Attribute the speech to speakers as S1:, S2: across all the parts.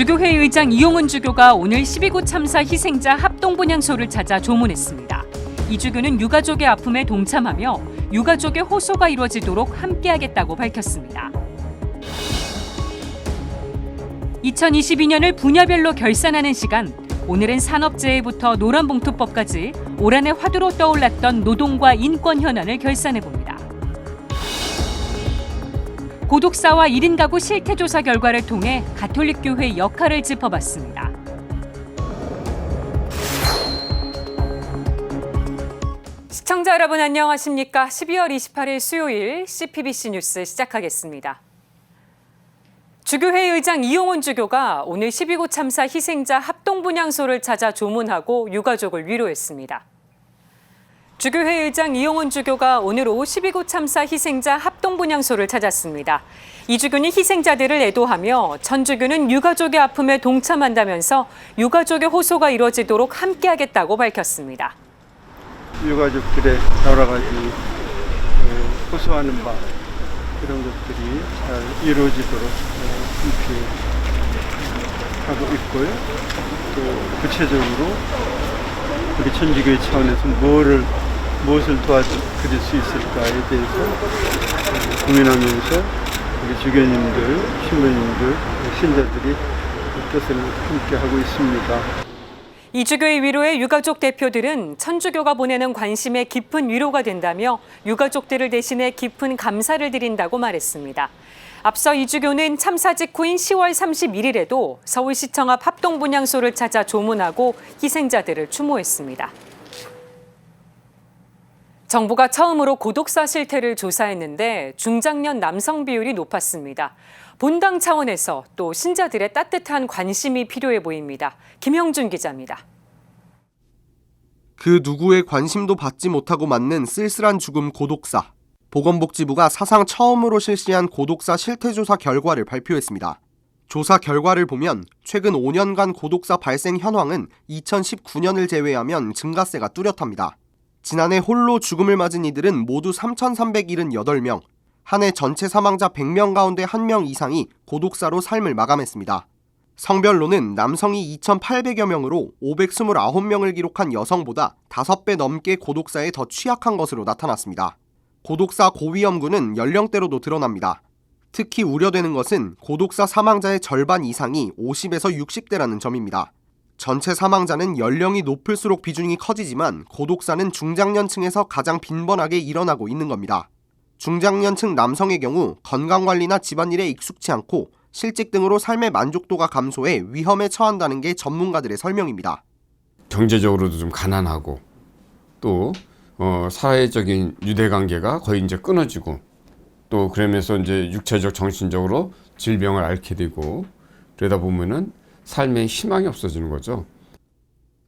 S1: 주교회 의장 이용훈 주교가 오늘 12구 참사 희생자 합동 분향소를 찾아 조문했습니다. 이 주교는 유가족의 아픔에 동참하며 유가족의 호소가 이루어지도록 함께하겠다고 밝혔습니다. 2022년을 분야별로 결산하는 시간. 오늘은 산업재해부터 노란봉투법까지 올 한해 화두로 떠올랐던 노동과 인권 현안을 결산해 봅니다. 고독사와 1인 가구 실태 조사 결과를 통해 가톨릭 교회의 역할을 짚어봤습니다. 시청자 여러분 안녕하십니까? 12월 28일 수요일 CPBC 뉴스 시작하겠습니다. 주교회 의장 이용훈 주교가 오늘 12구 참사 희생자 합동 분향소를 찾아 조문하고 유가족을 위로했습니다. 주교회 의장 이용훈 주교가 오늘 오후 12구 참사 희생자 합동 분향소를 찾았습니다. 이 주교는 희생자들을 애도하며 전 주교는 유가족의 아픔에 동참한다면서 유가족의 호소가 이루어지도록 함께하겠다고 밝혔습니다.
S2: 유가족들의 여러 가지 그 호소하는 바 그런 것들이 잘 이루어지도록 어, 함께 하고 있고요. 또 구체적으로 우리 천주교회 차원에서 뭐를 무엇을 도와드릴 수 있을까에 대해서 어, 고민하면서 우리 주교님들, 신부님들, 신자들이 뜻을 함께 하고 있습니다.
S1: 이 주교의 위로에 유가족 대표들은 천주교가 보내는 관심에 깊은 위로가 된다며 유가족들을 대신해 깊은 감사를 드린다고 말했습니다. 앞서 이 주교는 참사 직후인 10월 31일에도 서울시청 앞 합동분향소를 찾아 조문하고 희생자들을 추모했습니다. 정부가 처음으로 고독사 실태를 조사했는데 중장년 남성 비율이 높았습니다. 본당 차원에서 또 신자들의 따뜻한 관심이 필요해 보입니다. 김형준 기자입니다.
S3: 그 누구의 관심도 받지 못하고 맞는 쓸쓸한 죽음 고독사. 보건복지부가 사상 처음으로 실시한 고독사 실태조사 결과를 발표했습니다. 조사 결과를 보면 최근 5년간 고독사 발생 현황은 2019년을 제외하면 증가세가 뚜렷합니다. 지난해 홀로 죽음을 맞은 이들은 모두 3,378명, 한 해 전체 사망자 100명 가운데 1명 이상이 고독사로 삶을 마감했습니다. 성별로는 남성이 2,800여 명으로 529명을 기록한 여성보다 5배 넘게 고독사에 더 취약한 것으로 나타났습니다. 고독사 고위험군은 연령대로도 드러납니다. 특히 우려되는 것은 고독사 사망자의 절반 이상이 50에서 60대라는 점입니다. 전체 사망자는 연령이 높을수록 비중이 커지지만 고독사는 중장년층에서 가장 빈번하게 일어나고 있는 겁니다. 중장년층 남성의 경우 건강관리나 집안일에 익숙치 않고 실직 등으로 삶의 만족도가 감소해 위험에 처한다는 게 전문가들의 설명입니다.
S4: 경제적으로도 좀 가난하고 또 어, 사회적인 유대 관계가 거의 이제 끊어지고 또 그러면서 이제 육체적 정신적으로 질병을 앓게 되고 그러다 보면은 삶에 희망이 없어지는 거죠.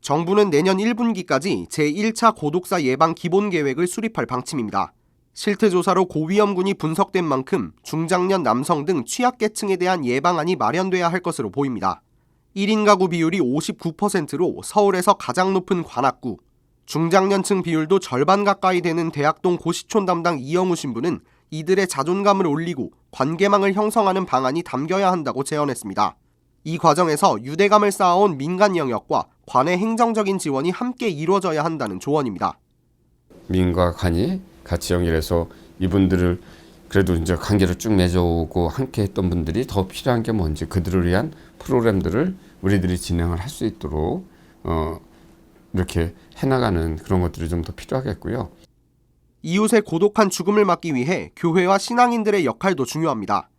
S3: 정부는 내년 1분기까지 제1차 고독사 예방 기본 계획을 수립할 방침입니다. 실태조사로 고위험군이 분석된 만큼 중장년 남성 등 취약계층에 대한 예방안이 마련돼야 할 것으로 보입니다. 1인 가구 비율이 59%로 서울에서 가장 높은 관악구, 중장년층 비율도 절반 가까이 되는 대학동 고시촌 담당 이영우 신부는 이들의 자존감을 올리고 관계망을 형성하는 방안이 담겨야 한다고 제언했습니다. 이 과정에서 유대감을 쌓아온 민간 영역과 관의 행정적인 지원이 함께 이루어져야 한다는 조언입니다.
S4: 민과 간이 같이 연결해서 이분들을 그래도 이제 관계를 쭉 맺어오고 함께 했던 분들이 더 필요한 게 뭔지 그들을 위한 프로그램들을 우리들이 진행을 할 수 있도록 어 이렇게 해나가는 그런 것들이 좀 더 필요하겠고요.
S3: 이웃의 고독한 죽음을 막기 위해 교회와 신앙인들의 역할도 중요합니다.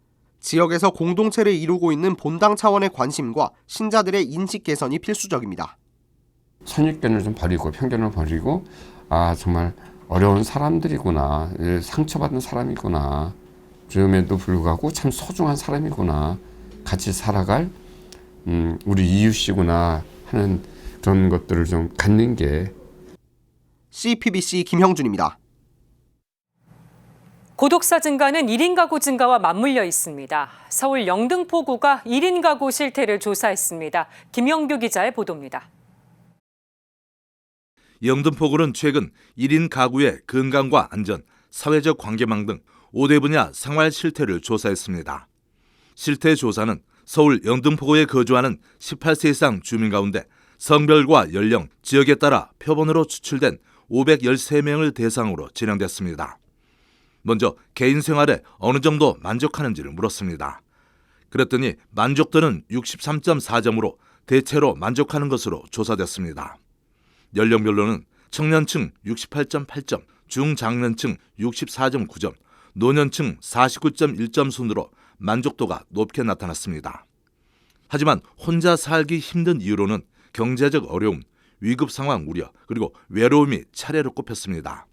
S3: 지역에서 공동체를 이루고 있는 본당 차원의 관심과 신자들의 인식 개선이 필수적입니다.
S4: 선입견을 좀 버리고 편견을 버리고 아 정말 어려운 사람들이구나 예, 상처받은 사람이구나 그럼에도 불구하고 참 소중한 사람이구나 같이 살아갈 음, 우리 이웃이구나 하는 그런 것들을 좀 갖는 게
S3: CPBC 김형준입니다.
S1: 고독사 증가는 1인 가구 증가와 맞물려 있습니다. 서울 영등포구가 1인 가구 실태를 조사했습니다. 김영규 기자의 보도입니다.
S5: 영등포구는 최근 1인 가구의 건강과 안전, 사회적 관계망 등 5대 분야 생활 실태를 조사했습니다. 실태 조사는 서울 영등포구에 거주하는 18세 이상 주민 가운데 성별과 연령, 지역에 따라 표본으로 추출된 513명을 대상으로 진행됐습니다. 먼저 개인 생활에 어느 정도 만족하는지를 물었습니다. 그랬더니 만족도는 63.4점으로 대체로 만족하는 것으로 조사됐습니다. 연령별로는 청년층 68.8점, 중장년층 64.9점, 노년층 49.1점 순으로 만족도가 높게 나타났습니다. 하지만 혼자 살기 힘든 이유로는 경제적 어려움, 위급 상황 우려, 그리고 외로움이 차례로 꼽혔습니다.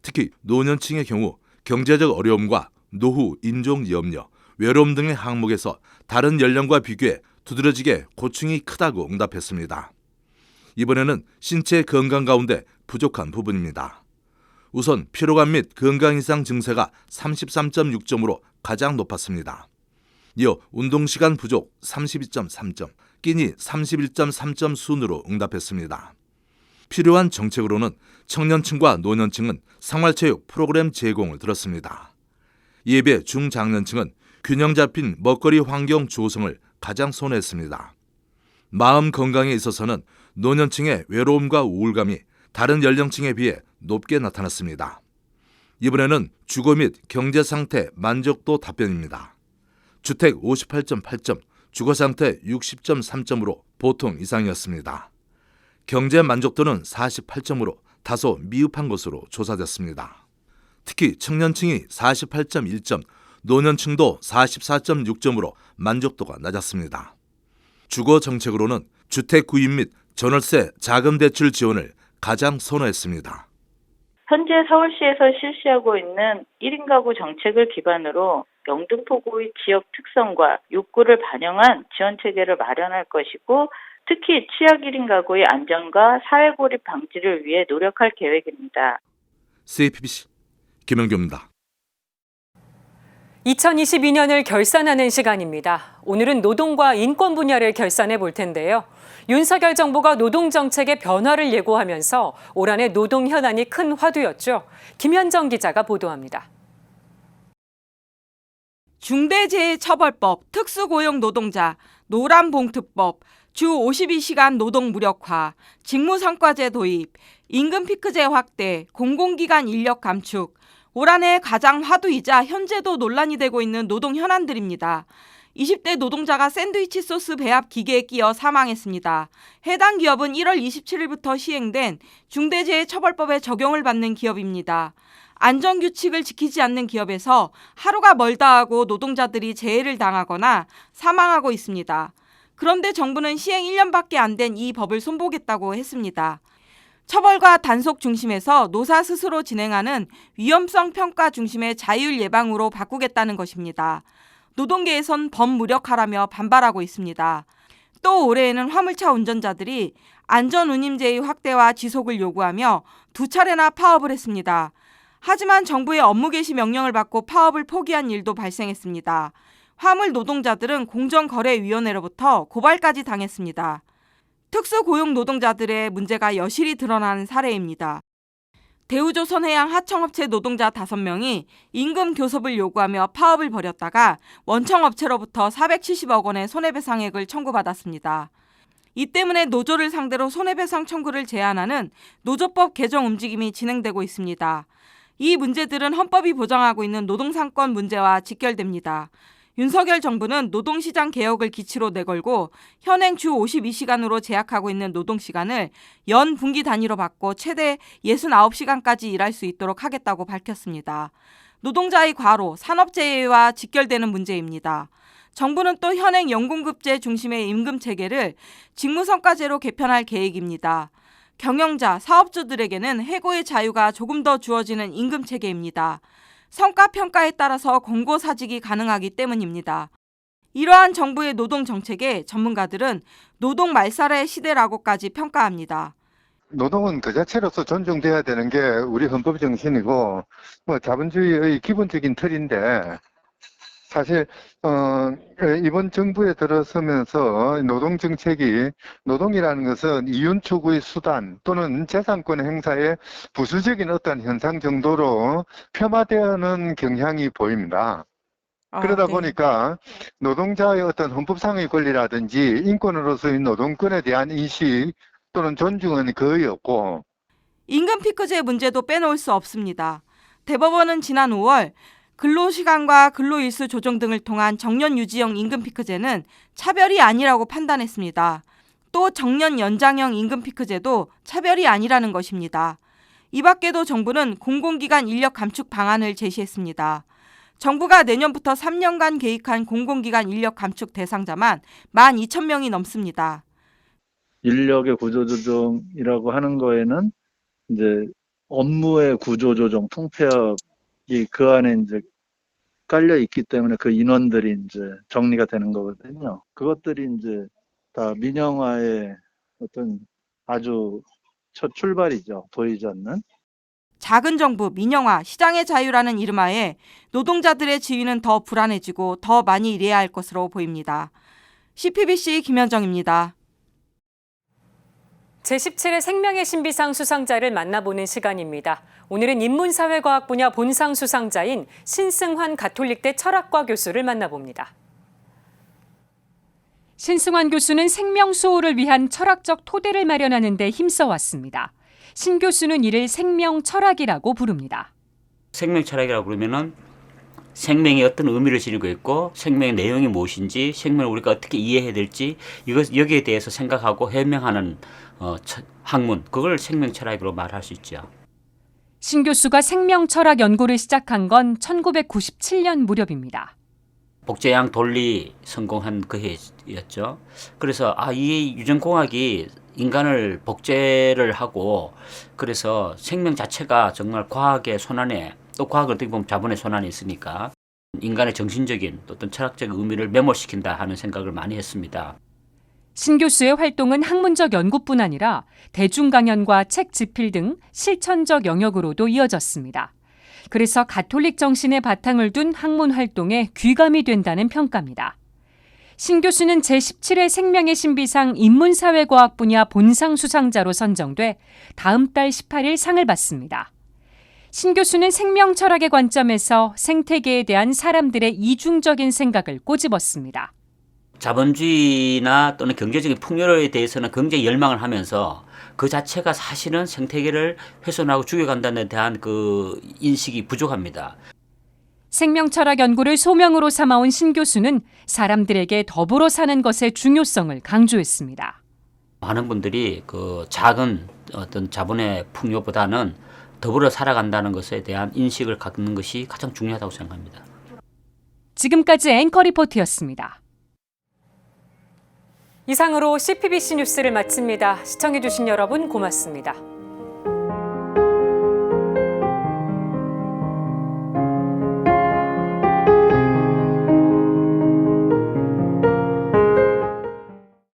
S5: 특히 노년층의 경우 경제적 어려움과 노후, 인종 염려, 외로움 등의 항목에서 다른 연령과 비교해 두드러지게 고충이 크다고 응답했습니다. 이번에는 신체 건강 가운데 부족한 부분입니다. 우선 피로감 및 건강 이상 증세가 33.6점으로 가장 높았습니다. 이어 운동 시간 부족 32.3점, 끼니 31.3점 순으로 응답했습니다. 필요한 정책으로는 청년층과 노년층은 생활체육 프로그램 제공을 들었습니다. 이에 중장년층은 균형 잡힌 먹거리 환경 조성을 가장 선호했습니다. 마음 건강에 있어서는 노년층의 외로움과 우울감이 다른 연령층에 비해 높게 나타났습니다. 이번에는 주거 및 경제 상태 만족도 답변입니다. 주택 58.8점, 주거 상태 60.3점으로 보통 이상이었습니다. 경제 만족도는 48점으로 다소 미흡한 것으로 조사됐습니다. 특히 청년층이 48.1점, 노년층도 44.6점으로 만족도가 낮았습니다. 주거 정책으로는 주택 구입 및 전월세 자금 대출 지원을 가장 선호했습니다.
S6: 현재 서울시에서 실시하고 있는 1인 가구 정책을 기반으로 영등포구의 지역 특성과 욕구를 반영한 지원 체계를 마련할 것이고 특히 취약 1인 가구의 안전과 사회 고립 방지를 위해 노력할 계획입니다.
S5: CAPBC 김영규입니다.
S1: 2022년을 결산하는 시간입니다. 오늘은 노동과 인권 분야를 결산해 볼 텐데요. 윤석열 정부가 노동 정책의 변화를 예고하면서 올 한해 노동 현안이 큰 화두였죠. 김현정 기자가 보도합니다.
S7: 중대재해처벌법, 특수고용노동자, 노란봉투법, 주 52시간 노동 무력화, 직무 성과제 도입, 임금 피크제 확대, 공공기관 인력 감축, 올 한해 가장 화두이자 현재도 논란이 되고 있는 노동 현안들입니다. 20대 노동자가 샌드위치 소스 배합 기계에 끼어 사망했습니다. 해당 기업은 1월 27일부터 시행된 중대재해처벌법에 적용을 받는 기업입니다. 안전규칙을 지키지 않는 기업에서 하루가 멀다 하고 노동자들이 재해를 당하거나 사망하고 있습니다. 그런데 정부는 시행 1년밖에 안 된 이 법을 손보겠다고 했습니다. 처벌과 단속 중심에서 노사 스스로 진행하는 위험성 평가 중심의 자율 예방으로 바꾸겠다는 것입니다. 노동계에선 범무력화라며 반발하고 있습니다. 또 올해에는 화물차 운전자들이 안전 운임제의 확대와 지속을 요구하며 두 차례나 파업을 했습니다. 하지만 정부의 업무 개시 명령을 받고 파업을 포기한 일도 발생했습니다. 화물 노동자들은 공정거래위원회로부터 고발까지 당했습니다. 특수고용 노동자들의 문제가 여실히 드러나는 사례입니다. 대우조선해양 하청업체 노동자 5명이 임금 교섭을 요구하며 파업을 벌였다가 원청업체로부터 470억 원의 손해배상액을 청구받았습니다. 이 때문에 노조를 상대로 손해배상 청구를 제한하는 노조법 개정 움직임이 진행되고 있습니다. 이 문제들은 헌법이 보장하고 있는 노동상권 문제와 직결됩니다. 윤석열 정부는 노동시장 개혁을 기치로 내걸고 현행 주 52시간으로 제약하고 있는 노동시간을 연 분기 단위로 바꿔 최대 69시간까지 일할 수 있도록 하겠다고 밝혔습니다. 노동자의 과로, 산업재해와 직결되는 문제입니다. 정부는 또 현행 연공급제 중심의 임금 체계를 직무성과제로 개편할 계획입니다. 경영자, 사업주들에게는 해고의 자유가 조금 더 주어지는 임금 체계입니다. 성과 평가에 따라서 공고사직이 가능하기 때문입니다. 이러한 정부의 노동 정책에 전문가들은 노동 말살의 시대라고까지 평가합니다.
S8: 노동은 그 자체로서 존중돼야 되는 게 우리 헌법 정신이고 뭐 자본주의의 기본적인 틀인데 사실 어, 이번 정부에 들어서면서 노동 정책이 노동이라는 것은 이윤 추구의 수단 또는 재산권 행사의 부수적인 어떤 현상 정도로 폄하되는 경향이 보입니다. 그러다
S1: 네.
S8: 보니까 노동자의 어떤 헌법상의 권리라든지 인권으로서의 노동권에 대한 인식 또는 존중은 거의 없고
S7: 임금 피크제 문제도 빼놓을 수 없습니다. 대법원은 지난 5월 근로시간과 근로일수 조정 등을 통한 정년 유지형 임금 피크제는 차별이 아니라고 판단했습니다. 또 정년 연장형 임금 피크제도 차별이 아니라는 것입니다. 이 밖에도 정부는 공공기관 인력 감축 방안을 제시했습니다. 정부가 내년부터 3년간 계획한 공공기관 인력 감축 대상자만 12,000명이 넘습니다.
S9: 인력의 구조조정이라고 하는 거에는 이제 업무의 구조조정, 통폐합이 그 안에 이제 깔려 있기 때문에 그 인원들이 이제 정리가 되는 거거든요. 그것들이 이제 다 민영화의 어떤 아주 첫 출발이죠. 보이지 않는.
S7: 작은 정부, 민영화, 시장의 자유라는 이름하에 노동자들의 지위는 더 불안해지고 더 많이 일해야 할 것으로 보입니다. CPBC 김현정입니다.
S1: 제17회 생명의 신비상 수상자를 만나보는 시간입니다. 오늘은 인문사회과학 분야 본상 수상자인 신승환 가톨릭대 철학과 교수를 만나봅니다. 신승환 교수는 생명 수호를 위한 철학적 토대를 마련하는 데 힘써왔습니다. 신 교수는 이를 생명 철학이라고 부릅니다.
S10: 생명 철학이라고 그러면은 생명이 어떤 의미를 지니고 있고 생명의 내용이 무엇인지 생명을 우리가 어떻게 이해해야 될지 이것 여기에 대해서 생각하고 해명하는 어, 처- 학문 그걸 생명 철학으로 말할 수 있죠.
S1: 신 교수가 생명 철학 연구를 시작한 건 1997년 무렵입니다.
S10: 복제양 돌리 성공한 그 해였죠. 그래서 아 이 유전공학이 인간을 복제를 하고 그래서 생명 자체가 정말 과학의 손안에 또 과학은 어떻게 보면 자본의 손안에 있으니까 인간의 정신적인 또 어떤 철학적 의미를 메모시킨다 하는 생각을 많이 했습니다.
S1: 신 교수의 활동은 학문적 연구뿐 아니라 대중 강연과 책 집필 등 실천적 영역으로도 이어졌습니다. 그래서 가톨릭 정신의 바탕을 둔 학문 활동에 귀감이 된다는 평가입니다. 신 교수는 제17회 생명의 신비상 인문사회과학 분야 본상 수상자로 선정돼 다음 달 18일 상을 받습니다. 신 교수는 생명 철학의 관점에서 생태계에 대한 사람들의 이중적인 생각을 꼬집었습니다.
S10: 자본주의나 또는 경제적인 풍요로에 대해서는 굉장히 열망을 하면서 그 자체가 사실은 생태계를 훼손하고 죽여간다는 데 대한 그 인식이 부족합니다.
S1: 생명 철학 연구를 소명으로 삼아온 신 교수는 사람들에게 더불어 사는 것의 중요성을 강조했습니다.
S10: 많은 분들이 그 작은 어떤 자본의 풍요보다는 더불어 살아간다는 것에 대한 인식을 갖는 것이 가장 중요하다고 생각합니다.
S1: 지금까지 앵커 리포트였습니다. 이상으로 CPBC 뉴스를 마칩니다. 시청해주신 여러분 고맙습니다.